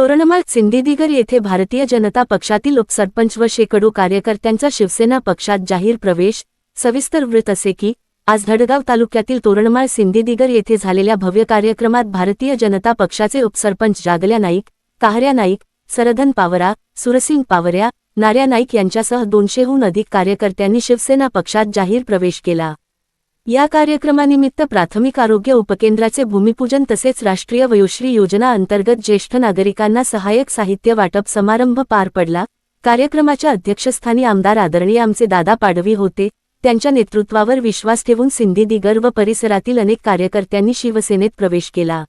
सिंधीदिगर येथे भारतीय जनता पक्षातील उपसरपंच व शेकडो कार्यकर्त्यांचा शिवसेना पक्षात जाहीर प्रवेश सविस्तर वृत्त असे की आज धडगाव तालुक्यातील तोरणमाळ सिंधीदिगर येथे झालेल्या भव्य कार्यक्रमात भारतीय जनता पक्षाचे उपसरपंच जागल्या नाईक काहऱ्या नाईक सरधन पावरा सुरसिंग पावऱ्या नार्या नाईक यांच्यासह दोनशेहून अधिक कार्यकर्त्यांनी शिवसेना पक्षात जाहीर प्रवेश केला. या कार्यक्रमानिमित्त प्राथमिक आरोग्य उपकेंद्राचे भूमिपूजन तसेच राष्ट्रीय वयोश्री योजना अंतर्गत ज्येष्ठ नागरिकांना सहाय्यक साहित्य वाटप समारंभ पार पडला. कार्यक्रमाच्या अध्यक्षस्थानी आमदार आदरणीय आमचे दादा पाडवी होते. त्यांच्या नेतृत्वावर विश्वास ठेवून सिंधी दिगर व परिसरातील अनेक कार्यकर्त्यांनी शिवसेनेत प्रवेश केला.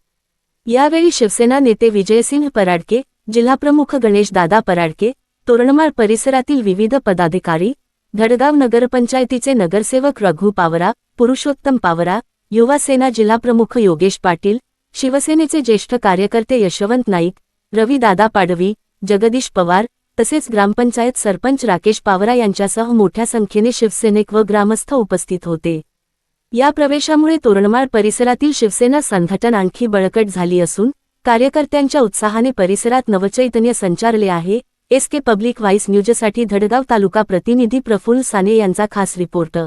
यावेळी शिवसेना नेते विजयसिंह पराडके जिल्हाप्रमुख गणेश दादा पराडके तोरणमाळ परिसरातील विविध पदाधिकारी धडगाव नगरपंचायतीचे नगरसेवक रघु पावरा पुरुषोत्तम पावरा युवा सेना जिल्हाप्रमुख योगेश पाटील शिवसेनेचे ज्येष्ठ कार्यकर्ते यशवंत नाईक रवी दादा पाडवी जगदीश पवार तसेच ग्रामपंचायत सरपंच राकेश पावरा यांच्यासह मोठ्या संख्येने शिवसैनिक व ग्रामस्थ उपस्थित होते. या प्रवेशामुळे तोरणमाळ परिसरातील शिवसेना संघटन आणखी बळकट झाली असून कार्यकर्त्यांच्या उत्साहाने परिसरात नवचैतन्य संचारले आहे. एस के पब्लिक व्हाईस न्यूजसाठी धडगाव तालुका प्रतिनिधी प्रफुल्ल साने यांचा खास रिपोर्ट.